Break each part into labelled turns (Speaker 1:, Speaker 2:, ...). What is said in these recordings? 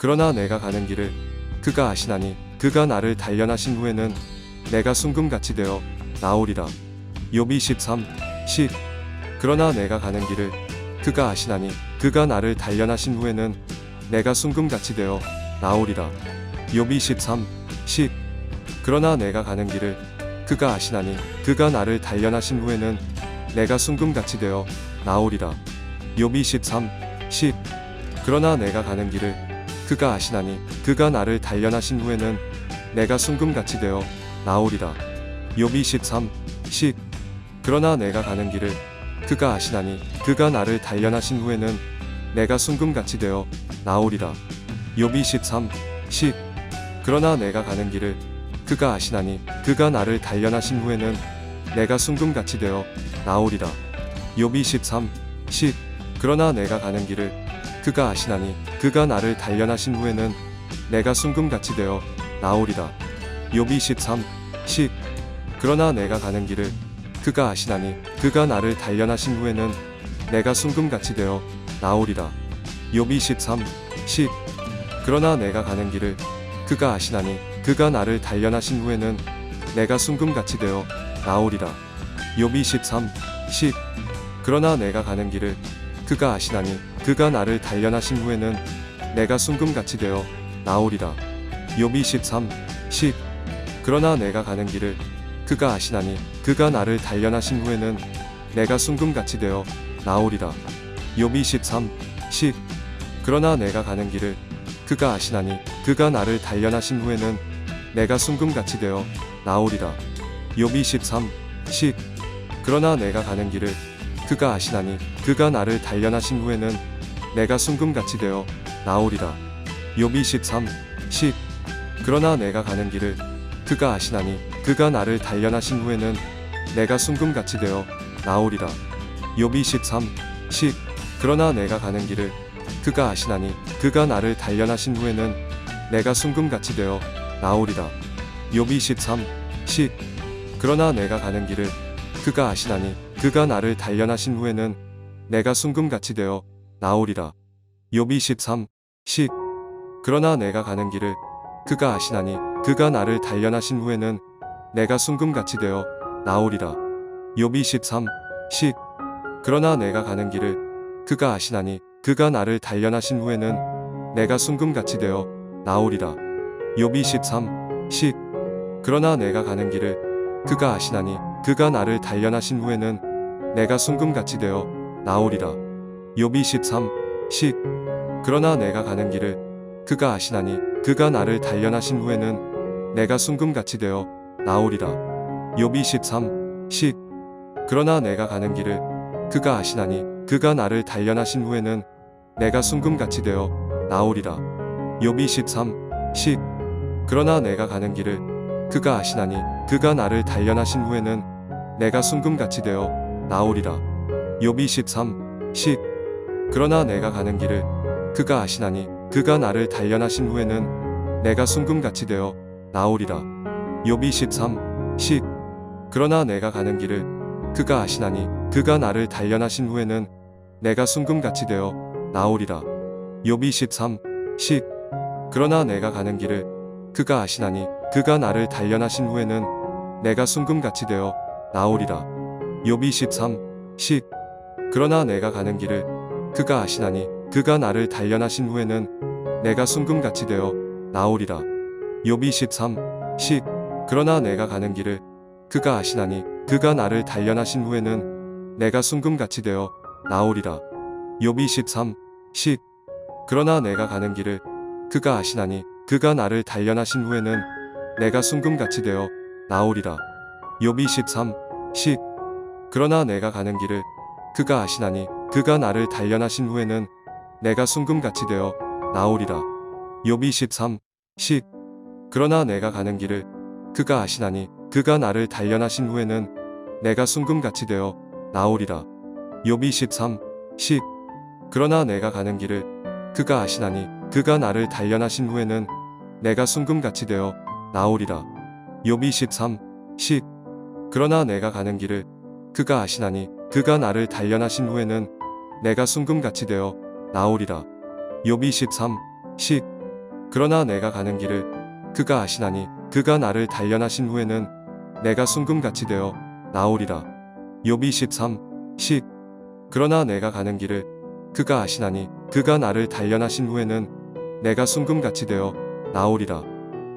Speaker 1: 그러나 내가 가는 길을 그가 아시나니 그가 나를 단련하신 후에는 내가 순금같이 되어 나오리라. 욥이 13, 10 그러나 내가 가는 길을 그가 아시나니 그가 나를 단련하신 후에는 내가 순금같이 되어 나오리라. 욥이 13, 10 그러나 내가 가는 길을 그가 아시나니 그가 나를 단련하신 후에는 내가 순금같이 되어 나오리라. 욥이 13, 10 그러나 내가 가는 길을 그가 아시나니 그가 나를 단련하신 후에는 내가 순금같이 되어 나오리라. 욥이 13, 10 그러나 내가 가는 길을 그가 아시나니 그가 나를 단련하신 후에는 내가 순금같이 되어 나오리라. 욥이 13, 10 그러나 내가 가는 길을 그가 아시나니 그가 나를 단련하신 후에는 내가 순금같이 되어 나오리라. 욥이 13, 10 그러나 내가 가는 길을 그가 아시나니 그가 나를 단련하신 후에는 내가 순금같이 되어 나오리라. 욥이 13, 10 그러나 내가 가는 길을 그가 아시나니 그가 나를 단련하신 후에는 내가 순금같이 되어 나오리라. 욥이 13, 10 그러나 내가 가는 길을 그가 아시나니 그가 나를 단련하신 후에는 내가 순금같이 되어 나오리라. 욥이 13, 10 그러나 내가 가는 길을 그가 아시나니 그가 나를 단련하신 후에는 내가 순금같이 되어 나오리라. 욥이 13, 10 그러나 내가 가는 길을 그가 아시나니 그가 나를 단련하신 후에는 내가 순금같이 되어 나오리라. 욥이 13, 10 그러나 내가 가는 길을 그가 아시나니 그가 나를 단련하신 후에는 내가 순금같이 되어 나오리라. 욥이 13, 10 그러나 내가 가는 길을 그가 아시나니 그가 나를 단련하신 후에는 내가 순금같이 되어 나오리라. 욥이 13, 10 그러나 내가 가는 길을 그가 아시나니 그가 나를 단련하신 후에는 내가 순금같이 되어 나오리라. 욥이 13, 10 그러나 내가 가는 길을 그가 아시나니 그가 나를 단련하신 후에는 내가 순금같이 되어 나오리라. 욥이 13, 10 그러나 내가 가는 길을 그가 아시나니 그가 나를 단련하신 후에는 내가 순금같이 되어 나오리라. 욥이 13, 10 그러나 내가 가는 길을 그가 아시나니 그가 나를 단련하신 후에는 내가 순금같이 되어 나오리라. 욥이 13, 10 그러나 내가 가는 길을 그가 아시나니 그가 나를 단련하신 후에는 내가 순금같이 되어 나오리라. 욥이 13, 10 그러나 내가 가는 길을 그가 아시나니 그가 나를 단련하신 후에는 내가 순금같이 되어 나오리라. 욥이 13, 10 그러나 내가 가는 길을 그가 아시나니 그가 나를 단련하신 후에는 내가 순금같이 되어 나오리라. 욥이 13, 10 그러나 내가 가는 길을 그가 아시나니 그가 나를 단련하신 후에는 내가 순금같이 되어 나오리라. 욥이 13, 10 그러나 내가 가는 길을 그가 아시나니 그가 나를 단련하신 후에는 내가 순금같이 되어 나오리라. 욥이 13, 10 그러나 내가 가는 길을 그가 아시나니 그가 나를 단련하신 후에는 내가 순금같이 되어 나오리라. 욥이 13, 10 그러나 내가 가는 길을 그가 아시나니 그가 나를 단련하신 후에는 내가 순금같이 되어 나오리라. 욥이 13, 10 그러나 내가 가는 길을 그가 아시나니 그가 나를 단련하신 후에는 내가 순금같이 되어 나오리라. 욥이 13, 10 그러나 내가 가는 길을 그가 아시나니 그가 나를 단련하신 후에는 내가 순금같이 되어 나오리라. 욥이 13, 10 그러나 내가 가는 길을 그가 아시나니 그가 나를 단련하신 후에는 내가 순금같이 되어 나오리라. 욥이 13, 10 그러나 내가 가는 길을 그가 아시나니 그가 나를 단련하신 후에는 내가 순금같이 되어 나오리라. 욥이 13, 10 그러나 내가 가는 길을 그가 아시나니 그가 나를 단련하신 후에는 내가 순금같이 되어 나오리라. 욥이 13, 10 그러나 내가 가는 길을 그가 아시나니 그가 나를 단련하신 후에는 내가 순금같이 되어 나오리라. 욥이 13, 10 그러나 내가 가는 길을 그가 아시나니 그가 나를 단련하신 후에는 내가 순금같이 되어 나오리라. 욥이 13, 10 그러나 내가 가는 길을 그가 아시나니 그가 나를 단련하신 후에는 내가 순금같이 되어 나오리라. 욥이 13, 10 그러나 내가 가는 길을 그가 아시나니 그가 나를 단련하신 후에는 내가 순금같이 되어 나오리라. 욥이 13, 10 그러나 내가 가는 길을 그가 아시나니 그가 나를 단련하신 후에는 내가 순금같이 되어 나오리라.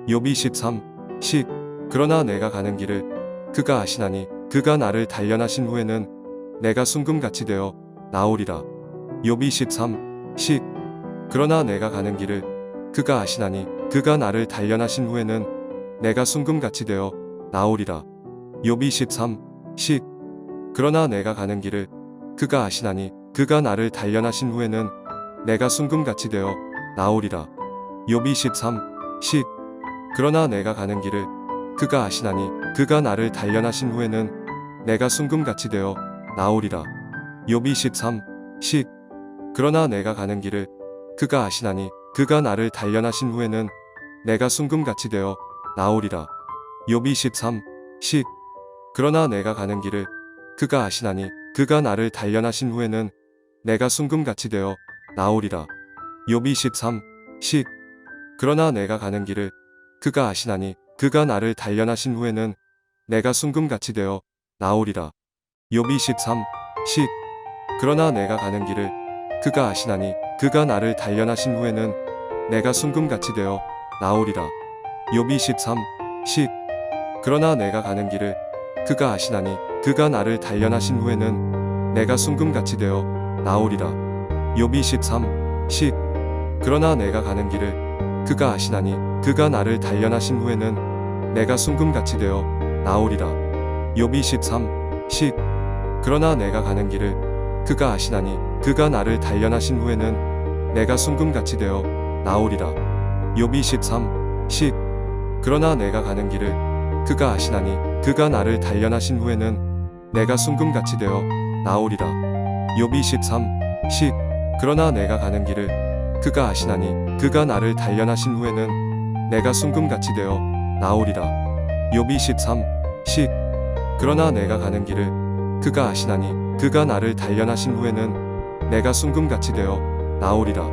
Speaker 1: 욥이 13, 10 그러나 내가 가는 길을 그가 아시나니 그가 나를 단련하신 후에는 내가 순금같이 되어 나오리라. 욥이 13, 10 그러나 내가 가는 길을 그가 아시나니 그가 나를 단련하신 후에는 내가 순금같이 되어 나오리라. 욥이 13, 10 그러나 내가 가는 길을 그가 아시나니 그가 나를 단련하신 후에는 내가 순금같이 되어 나오리라. 욥이 13, 10 그러나 내가 가는 길을 그가 아시나니 그가 나를 단련하신 후에는 내가 순금같이 되어 나오리라. 욥이 13, 10 그러나 내가 가는 길을 그가 아시나니 그가 나를 단련하신 후에는 내가 순금같이 되어 나오리라. 욥이 13, 10 그러나 내가 가는 길을 그가 아시나니 그가 나를 단련하신 후에는 내가 순금같이 되어 나오리라. 욥이 13, 10 그러나 내가 가는 길을 그가 아시나니 그가 나를 단련하신 후에는 내가 순금같이 되어 나오리라. 욥이 13, 10 그러나 내가 가는 길을 그가 아시나니 그가 나를 단련하신 후에는 내가 순금같이 되어 나오리라. 욥이 13, 10 그러나 내가 가는 길을 그가 아시나니 그가 나를 단련하신 후에는 내가 순금같이 되어 나오리라. 욥이 13, 10 그러나 내가 가는 길을 그가 아시나니 그가 나를 단련하신 후에는 내가 순금같이 되어 나오리라. 욥이 13, 10 그러나 내가 가는 길을 그가 아시나니 그가 나를 단련하신 후에는 내가 순금같이 되어 나오리라. 욥이 13, 10 그러나 내가 가는 길을 그가 아시나니 그가 나를 단련하신 후에는 내가 순금같이 되어 나오리라. 욥이 13, 10 그러나 내가 가는 길을 그가 아시나니 그가 나를 단련하신 후에는 내가 순금같이 되어 나오리라. 욥이 13, 10 그러나 내가 가는 길을 그가 아시나니 그가 나를 단련하신 후에는 내가 순금같이 되어 나오리라.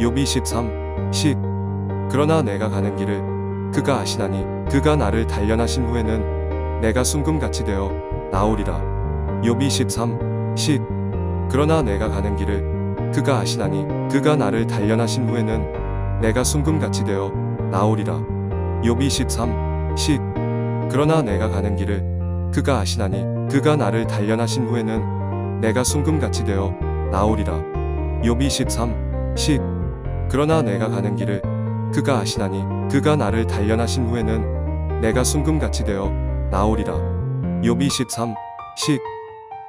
Speaker 1: 욥이 13, 10 그러나 내가 가는 길을 그가 아시나니 그가 나를 단련하신 후에는 내가 순금같이 되어 나오리라. 욥이 13, 10 그러나 내가 가는 길을 그가 아시나니 그가 나를 단련하신 후에는 내가 순금같이 되어 나오리라. 욥이 13, 10 그러나 내가 가는 길을 그가 아시나니 그가 나를 단련하신 후에는 내가 순금같이 되어 나오리라. 욥이 13, 10 그러나 내가 가는 길을 그가 아시나니 그가 나를 단련하신 후에는 내가 순금같이 되어 나오리라. 욥이 13, 10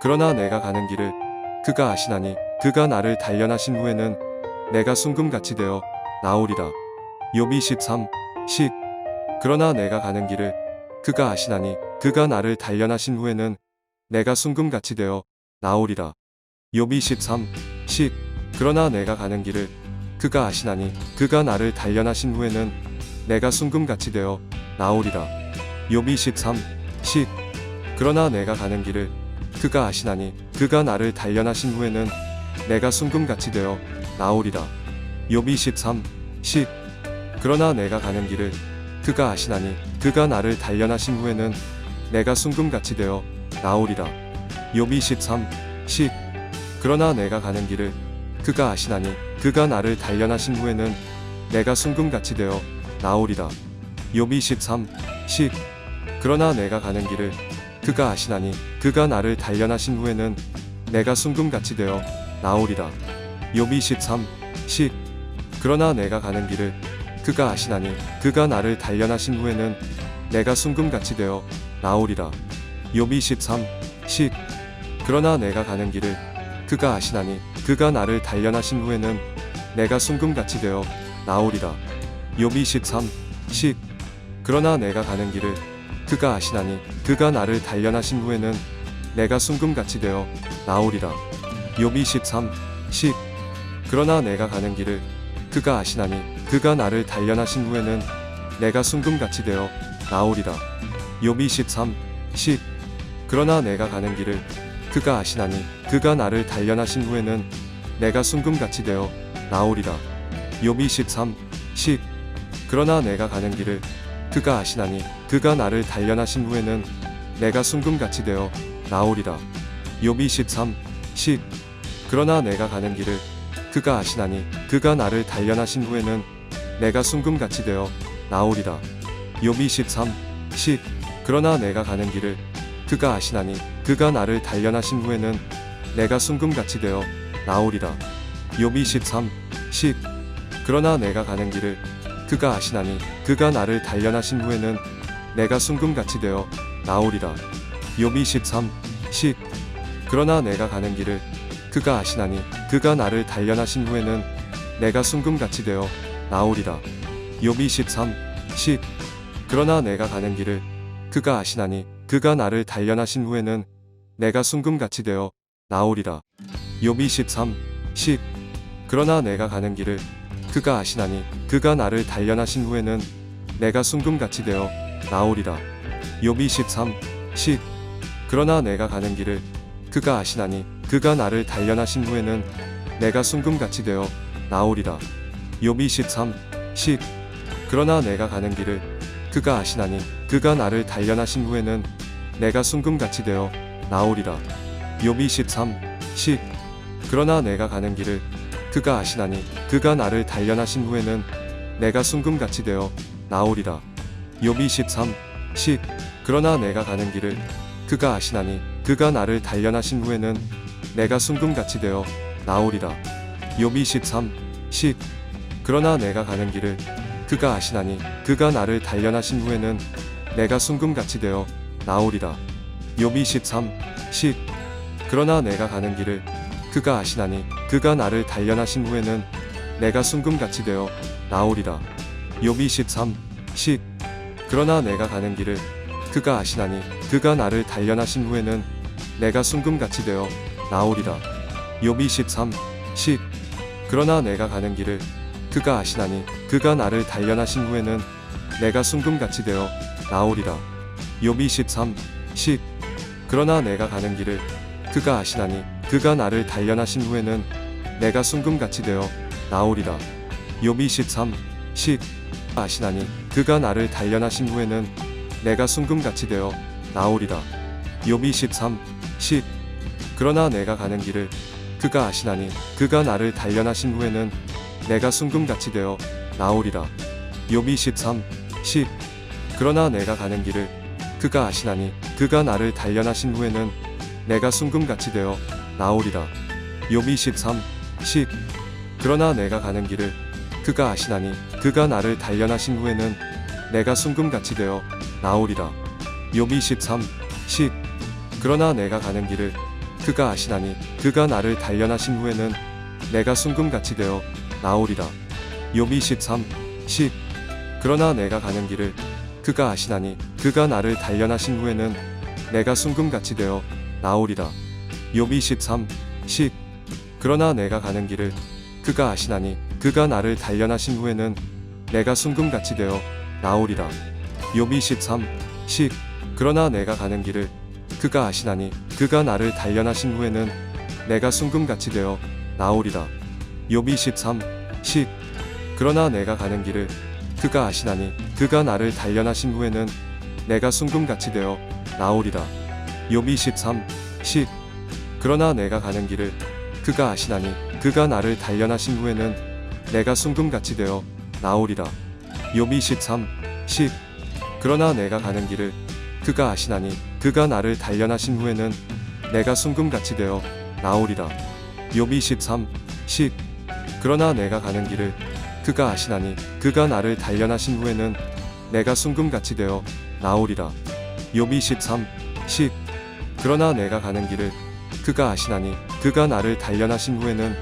Speaker 1: 그러나 내가 가는 길을 그가 아시나니 그가 나를 단련하신 후에는 내가 순금같이 되어 나오리라. 욥이 13, 10 그러나 내가 가는 길을 그가 아시나니 그가 나를 단련하신 후에는 내가 순금같이 되어 나오리라. 욥이 13, 10 그러나 내가 가는 길을 그가 아시나니 그가 나를 단련하신 후에는 내가 순금같이 되어 나오리라. 욥이 13, 10 그러나 내가 가는 길을 그가 아시나니 그가 나를 단련하신 후에는 내가 순금같이 되어 나오리라. 욥이 13, 10 그러나 내가 가는 길을 그가 아시나니 그가 나를 단련하신 후에는 내가 순금같이 되어 나오리라. 욥이 13, 10 그러나 내가 가는 길을 그가 아시나니 그가 나를 단련하신 후에는 내가 순금같이 되어 나오리라. 욥이 13, 10 그러나 내가 가는 길을 그가 아시나니 그가 나를 단련하신 후에는 내가 순금같이 되어 나오리라. 욥이 13, 10 그러나 내가 가는 길을 그가 아시나니 그가 나를 단련하신 후에는 내가 순금같이 되어 나오리라. 욥이 13, 10 그러나 내가 가는 길을 그가 아시나니 그가 나를 단련하신 후에는 내가 순금같이 되어 나오리라. 욥이 13, 10 그러나 내가 가는 길을 그가 아시나니 그가 나를 단련하신 후에는 내가 순금같이 되어 나오리라. 욥이 13, 10 그러나 내가 가는 길을 그가 아시나니 그가 나를 단련하신 후에는 내가 순금같이 되어 나오리라. 욥이 13, 10 그러나 내가 가는 길을 그가 아시나니 그가 나를 단련하신 후에는 내가 순금같이 되어 나오리라. 욥이 13, 10 그러나 내가 가는 길을 그가 아시나니 그가 나를 단련하신 후에는 내가 순금같이 되어 나오리라. 욥이 13, 10 그러나 내가 가는 길을 그가 아시나니 그가 나를 단련하신 후에는 내가 순금같이 되어 나오리라. 욥이 13, 10 그러나 내가 가는 길을 그가 아시나니 그가 나를 단련하신 후에는 내가 순금같이 되어 나오리라. 욥이 13, 10 그러나 내가 가는 길을 그가 아시나니 그가 나를 단련하신 후에는 내가 순금같이 되어 나오리라. 욥이 13, 10 그러나 내가 가는 길을 그가 아시나니 그가 나를 단련하신 후에는 내가 순금같이 되어 나오리라. 욥이 13, 10 그러나 내가 가는 길을 그가 아시나니 그가 나를 단련하신 후에는 내가 순금같이 되어 나오리라. 욥이 13, 10 그러나 내가 가는 길을 그가 아시나니 그가 나를 단련하신 후에는 내가 순금같이 되어 나오리라. 욥이 13, 10 그러나 내가 가는 길을 그가 아시나니 그가 나를 단련하신 후에는 내가 순금같이 되어 나오리라. 욥이 13, 10 그러나 내가 가는 길을 그가 아시나니 그가 나를 단련하신 후에는 내가 순금같이 되어 나오리라. 욥이 13, 10 그러나 내가 가는 길을 그가 아시나니 그가 나를 단련하신 후에는 내가 순금같이 되어 나오리라. 욥이 13, 10 그러나 내가 가는 길을 그가 아시나니 그가 나를 단련하신 후에는 내가 순금같이 되어 나오리라. 욥이 13, 10 그러나 내가 가는 길을 그가 아시나니 그가 나를 단련하신 후에는 내가 순금같이 되어 나오리라. 욥이 13, 10 그러나 내가 가는 길을 그가 아시나니 그가 나를 단련하신 후에는 내가 순금같이 되어 나오리라. 욥이 13, 10 그러나 내가 가는 길을 그가 아시나니 그가 나를 단련하신 후에는 내가 순금같이 되어 나오리라. 욥이 13, 10 그러나 내가 가는 길을 그가 아시나니 그가 나를 단련하신 후에는 내가 순금같이 되어 나오리라. 욥이 13, 10 그러나 내가 가는 길을 그가 아시나니 그가 나를 단련하신 후에는 내가 순금같이 되어 나오리라. 욥이 13, 10 아시나니 그가 나를 단련하신 후에는 내가 순금같이 되어 나오리라. 욥이 13, 10 그러나 내가 가는 길을 그가 아시나니 그가 나를 단련하신 후에는 내가 순금같이 되어 나오리라. 욥이 13, 10 그러나 내가 가는 길을 그가 아시나니 그가 나를 단련하신 후에는 내가 순금같이 되어 나오리라. 욥이 13, 10 그러나 내가 가는 길을 그가 아시나니 그가 나를 단련하신 후에는 내가 순금같이 되어 나오리라. 욥이 13, 10 그러나 내가 가는 길을 그가 아시나니 그가 나를 단련하신 후에는 내가 순금같이 되어 나오리라. 욥이 13, 10 그러나 내가 가는 길을 그가 아시나니 그가 나를 단련하신 후에는 내가 순금같이 되어 나오리라. 욥이 13, 10 그러나 내가 가는 길을 그가 아시나니 그가 나를 단련하신 후에는 내가 순금같이 되어 나오리라. 욥이 13, 10 그러나 내가 가는 길을 그가 아시나니 그가 나를 단련하신 후에는 내가 순금같이 되어 나오리라. 욥이 13, 10 그러나 내가 가는 길을 그가 아시나니 그가 나를 단련하신 후에는 내가 순금같이 되어 나오리라. 욥이 13, 10 그러나 내가 가는 길을 그가 아시나니 그가 나를 단련하신 후에는 내가 순금같이 되어 나오리라. 욥이 13, 10 그러나 내가 가는 길을 그가 아시나니 그가 나를 단련하신 후에는 내가 순금같이 되어 나오리라. 욥이 13, 10 그러나 내가 가는 길을 그가 아시나니 그가 나를 단련하신 후에는 내가 순금같이 되어 나오리라. 욥이 13, 10 그러나 내가 가는 길을 그가 아시나니 그가 나를 단련하신 후에는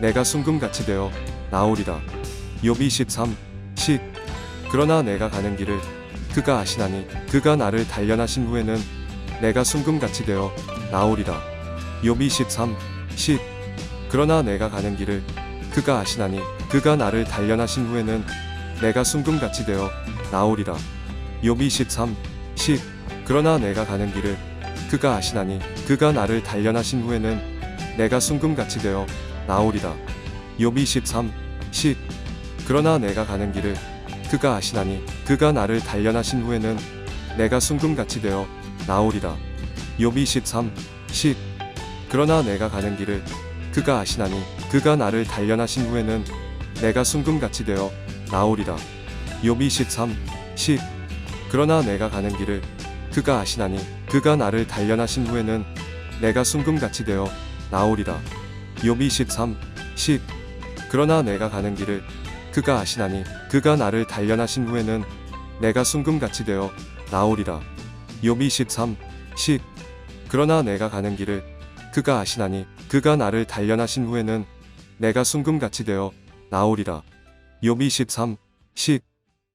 Speaker 1: 내가 순금같이 되어 나오리라. 욥이 13, 10 그러나 내가 가는 길을 그가 아시나니 그가 나를 단련하신 후에는 내가 순금같이 되어 나오리라. 욥이 13, 10 그러나 내가 가는 길을 그가 아시나니 그가 나를 단련하신 후에는 내가 순금같이 되어 나오리라. 욥이 13, 10 그러나 내가 가는 길을 그가 아시나니 그가 나를 단련하신 후에는 내가 순금같이 되어 나오리라. 욥이 13, 10 그러나 내가 가는 길을 그가 아시나니 그가 나를 단련하신 후에는 내가 순금같이 되어 나오리라 욥 23 10 그러나 내가 가는 길을 그가 아시나니 그가 나를 단련하신 후에는 내가 순금같이 되어 나오리라. 욥 23 10 그러나 내가 가는 길을 그가 아시나니 그가 나를 단련하신 후에는 내가 순금같이 되어 나오리라. 욥 23 10 그러나 내가 가는 길을 그가 아시나니 그가 나를 단련하신 후에는 내가 순금같이 되어 나오리라. 욥 23 10 그러나 내가 가는 길을 그가 아시나니 그가 나를 단련하신 후에는 내가 순금같이 되어 나오리라. 욥23 10